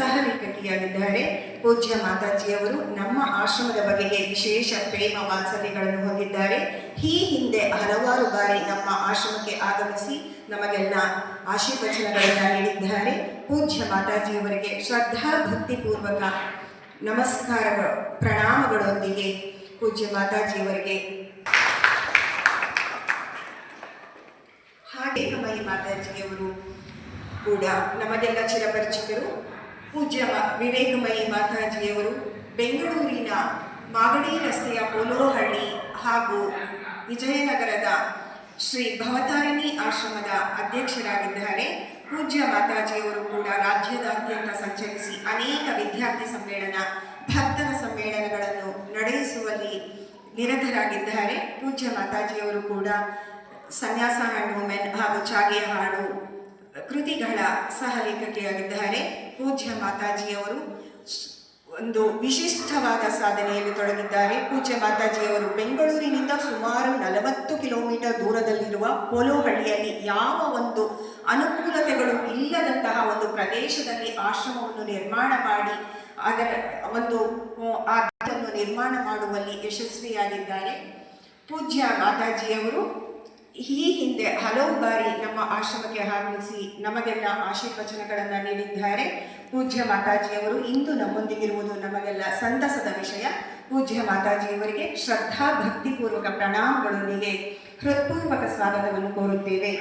ಸಹಲೇಖಕಿಯಾಗಿದ್ದಾರೆ ಪೂಜ್ಯ ಮಾತಾಜಿಯವರು ನಮ್ಮ ಆಶ್ರಮದ ಬಗೆಗೆ ವಿಶೇಷ ಪ್ರೇಮ ವಾತ್ಸಲ್ಯಗಳನ್ನು ಹೊಂದಿದ್ದಾರೆ. ಈ ಹಿಂದೆ ಹಲವಾರು ಬಾರಿ ನಮ್ಮ ಆಶ್ರಮಕ್ಕೆ ಆಗಮಿಸಿ ನಮಗೆಲ್ಲ ಆಶೀರ್ವಚನಗಳನ್ನು ನೀಡಿದ್ದಾರೆ. ಪೂಜ್ಯ ಮಾತಾಜಿಯವರಿಗೆ ಶ್ರದ್ಧಾ ಭಕ್ತಿಪೂರ್ವಕ ನಮಸ್ಕಾರಗಳು, ಪ್ರಣಾಮಗಳೊಂದಿಗೆ ಪೂಜ್ಯ ಮಾತಾಜಿಯವರಿಗೆ. ಹಾಗೆ ಕಮಲಿ ಮಾತಾಜಿಯವರು ಕೂಡ ನಮಗೆಲ್ಲ ಚಿರಪರಿಚಿತರು. ಪೂಜ್ಯ ವಿವೇಕಮಯಿ ಮಾತಾಜಿಯವರು ಬೆಂಗಳೂರಿನ ಮಾಗಡಿ ರಸ್ತೆಯ ಪೋಲೋಹಳ್ಳಿ ಹಾಗೂ ವಿಜಯನಗರದ ಶ್ರೀ ಭವತಾರಿಣಿ ಆಶ್ರಮದ ಅಧ್ಯಕ್ಷರಾಗಿದ್ದಾರೆ. ಪೂಜ್ಯ ಮಾತಾಜಿಯವರು ಕೂಡ ರಾಜ್ಯದಾದ್ಯಂತ ಸಂಚರಿಸಿ ಅನೇಕ ವಿದ್ಯಾರ್ಥಿ ಸಮ್ಮೇಳನ, ಭಕ್ತರ ಸಮ್ಮೇಳನಗಳನ್ನು ನಡೆಸುವಲ್ಲಿ ನಿರತರಾಗಿದ್ದಾರೆ. ಪೂಜ್ಯ ಮಾತಾಜಿಯವರು ಕೂಡ ಸನ್ಯಾಸ ಹ್ಯಾಂಡ್ ವುಮೆನ್ ಹಾಗೂ ಚಾಗೆಯ ಹಾಡು ಕೃತಿಗಳ ಸಹ ಲೇಖಕಿಯಾಗಿದ್ದಾರೆ ಪೂಜ್ಯ ಮಾತಾಜಿಯವರು ಒಂದು ವಿಶಿಷ್ಟವಾದ ಸಾಧನೆಯಲ್ಲಿ ತೊಡಗಿದ್ದಾರೆ. ಪೂಜ್ಯ ಮಾತಾಜಿಯವರು ಬೆಂಗಳೂರಿನಿಂದ ಸುಮಾರು ನಲವತ್ತು ಕಿಲೋಮೀಟರ್ ದೂರದಲ್ಲಿರುವ ಪೋಲೋಹಳ್ಳಿಯಲ್ಲಿ ಯಾವ ಒಂದು ಅನುಕೂಲತೆಗಳು ಇಲ್ಲದಂತಹ ಒಂದು ಪ್ರದೇಶದಲ್ಲಿ ಆಶ್ರಮವನ್ನು ನಿರ್ಮಾಣ ಮಾಡಿ, ಅದರ ಒಂದು ನಿರ್ಮಾಣ ಮಾಡುವಲ್ಲಿ ಯಶಸ್ವಿಯಾಗಿದ್ದಾರೆ. ಪೂಜ್ಯ ಮಾತಾಜಿಯವರು ಈ ಹಿಂದೆ ಹಲವು ಬಾರಿ ನಮ್ಮ ಆಶ್ರಮಕ್ಕೆ ಆಗಮಿಸಿ ನಮಗೆಲ್ಲ ಆಶೀರ್ವಚನಗಳನ್ನು ನೀಡಿದ್ದಾರೆ. ಪೂಜ್ಯ ಮಾತಾಜಿಯವರು ಇಂದು ನಮ್ಮೊಂದಿಗಿರುವುದು ನಮಗೆಲ್ಲ ಸಂತಸದ ವಿಷಯ. ಪೂಜ್ಯ ಮಾತಾಜಿಯವರಿಗೆ ಶ್ರದ್ಧಾ ಭಕ್ತಿಪೂರ್ವಕ ಪ್ರಣಾಮಗಳೊಂದಿಗೆ ಹೃತ್ಪೂರ್ವಕ ಸ್ವಾಗತವನ್ನು ಕೋರುತ್ತೇವೆ.